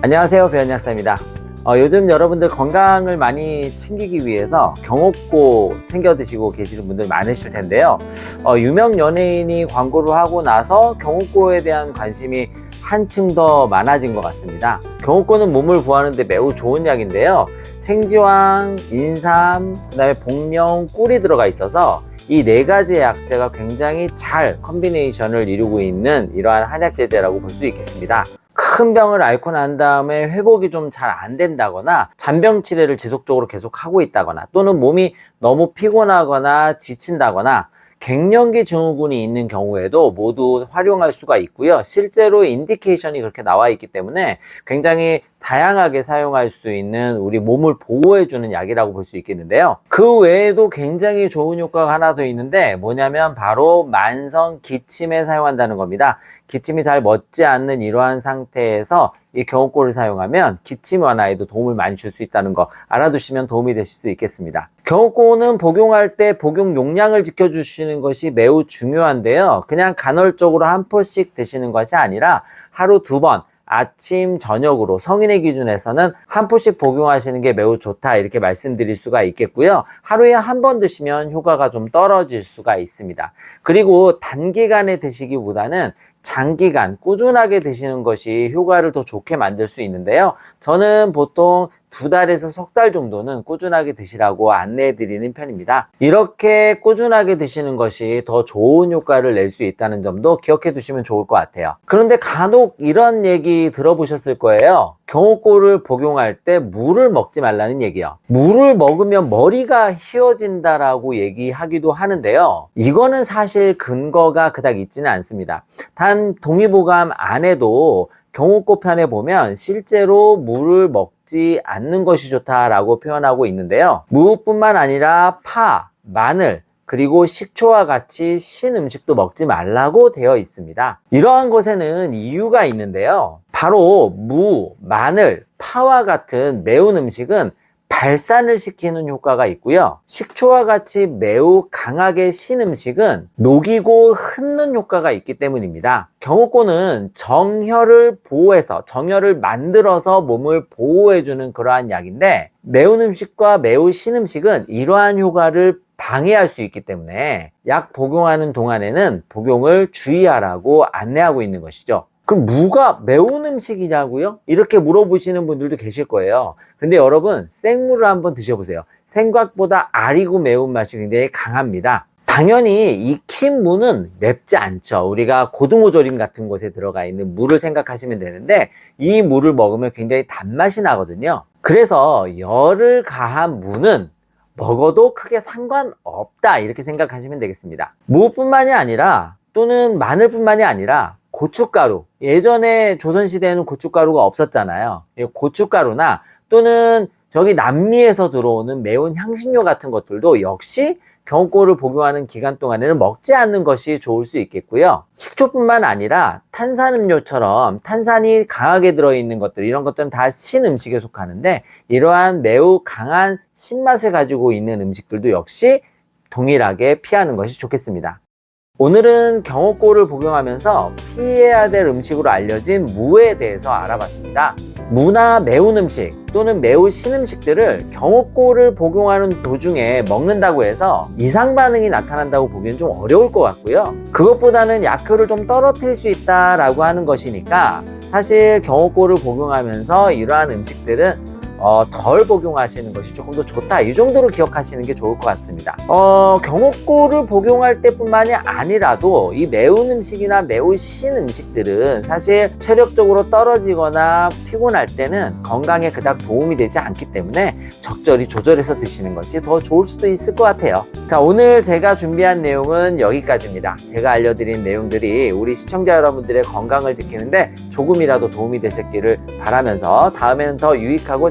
안녕하세요 배현약사입니다. 어, 요즘 여러분들 건강을 많이 챙기기 위해서 경옥고 챙겨 드시고 계시는 분들 많으실 텐데요. 어, 유명 연예인이 광고를 하고 나서 경옥고에 대한 관심이 한층 더 많아진 것 같습니다. 경옥고는 몸을 보호하는데 매우 좋은 약인데요. 생지황, 인삼, 그 다음에 복령, 꿀이 들어가 있어서 이네 가지의 약재가 굉장히 잘 컨비네이션을 이루고 있는 이러한 한약재대라고 볼 수 있겠습니다. 큰 병을 앓고 난 다음에 회복이 좀 잘 안 된다거나 잔병 치레를 지속적으로 계속 하고 있다거나 또는 몸이 너무 피곤하거나 지친다거나 갱년기 증후군이 있는 경우에도 모두 활용할 수가 있고요. 실제로 인디케이션이 그렇게 나와 있기 때문에 굉장히 다양하게 사용할 수 있는 우리 몸을 보호해주는 약이라고 볼 수 있겠는데요. 그 외에도 굉장히 좋은 효과가 하나 더 있는데 뭐냐면 바로 만성 기침에 사용한다는 겁니다. 기침이 잘 멎지 않는 이러한 상태에서 이 경옥고를 사용하면 기침 완화에도 도움을 많이 줄 수 있다는 거 알아두시면 도움이 되실 수 있겠습니다. 경옥고는 복용할 때 복용 용량을 지켜주시는 것이 매우 중요한데요. 그냥 간헐적으로 한 포씩 드시는 것이 아니라 하루 두 번, 아침, 저녁으로 성인의 기준에서는 한 포씩 복용하시는 게 매우 좋다 이렇게 말씀드릴 수가 있겠고요. 하루에 한 번 드시면 효과가 좀 떨어질 수가 있습니다. 그리고 단기간에 드시기보다는 장기간 꾸준하게 드시는 것이 효과를 더 좋게 만들 수 있는데요. 저는 보통 두 달에서 석 달 정도는 꾸준하게 드시라고 안내해 드리는 편입니다. 이렇게 꾸준하게 드시는 것이 더 좋은 효과를 낼 수 있다는 점도 기억해 두시면 좋을 것 같아요. 그런데 간혹 이런 얘기 들어보셨을 거예요. 경옥고를 복용할 때 물을 먹지 말라는 얘기요. 물을 먹으면 머리가 휘어진다라고 얘기하기도 하는데요. 이거는 사실 근거가 그닥 있지는 않습니다. 단 동의보감 안에도 경옥고 편에 보면 실제로 물을 먹 지 않는 것이 좋다라고 표현하고 있는데요. 무뿐만 아니라 파, 마늘, 그리고 식초와 같이 신 음식도 먹지 말라고 되어 있습니다. 이러한 것에는 이유가 있는데요. 바로 무, 마늘, 파와 같은 매운 음식은 발산을 시키는 효과가 있고요. 식초와 같이 매우 강하게 신 음식은 녹이고 흩는 효과가 있기 때문입니다. 경옥고는 정혈을 보호해서 정혈을 만들어서 몸을 보호해주는 그러한 약인데 매운 음식과 매우 신 음식은 이러한 효과를 방해할 수 있기 때문에 약 복용하는 동안에는 복용을 주의하라고 안내하고 있는 것이죠. 그럼 무가 매운 음식이냐고요? 이렇게 물어보시는 분들도 계실 거예요. 근데 여러분 생물을 한번 드셔보세요. 생각보다 아리고 매운맛이 굉장히 강합니다. 당연히 익힌 무는 맵지 않죠. 우리가 고등어 조림 같은 곳에 들어가 있는 무를 생각하시면 되는데 이 무를 먹으면 굉장히 단맛이 나거든요. 그래서 열을 가한 무는 먹어도 크게 상관없다 이렇게 생각하시면 되겠습니다. 무뿐만이 아니라 또는 마늘뿐만이 아니라 고춧가루 예전에 조선시대에는 고춧가루가 없었잖아요 이 고춧가루나 또는 저기 남미에서 들어오는 매운 향신료 같은 것들도 역시 경고를 복용하는 기간 동안에는 먹지 않는 것이 좋을 수 있겠고요. 식초뿐만 아니라 탄산음료처럼 탄산이 강하게 들어있는 것들, 이런 것들은 다 신 음식에 속하는데 이러한 매우 강한 신맛을 가지고 있는 음식들도 역시 동일하게 피하는 것이 좋겠습니다. 오늘은 경옥고를 복용하면서 피해야 될 음식으로 알려진 무에 대해서 알아봤습니다. 무나 매운 음식 또는 매우 신 음식들을 경옥고를 복용하는 도중에 먹는다고 해서 이상 반응이 나타난다고 보기엔 좀 어려울 것 같고요. 그것보다는 약효를 좀 떨어뜨릴 수 있다라고 하는 것이니까 사실 경옥고를 복용하면서 이러한 음식들은 어, 덜 복용하시는 것이 조금 더 좋다. 이 정도로 기억하시는 게 좋을 것 같습니다. 어, 경옥고를 복용할 때뿐만이 아니라도 이 매운 음식이나 매우 신 음식들은 사실 체력적으로 떨어지거나 피곤할 때는 건강에 그닥 도움이 되지 않기 때문에 적절히 조절해서 드시는 것이 더 좋을 수도 있을 것 같아요. 자, 오늘 제가 준비한 내용은 여기까지입니다. 제가 알려드린 내용들이 우리 시청자 여러분들의 건강을 지키는데 조금이라도 도움이 되셨기를 바라면서 다음에는 더 유익하고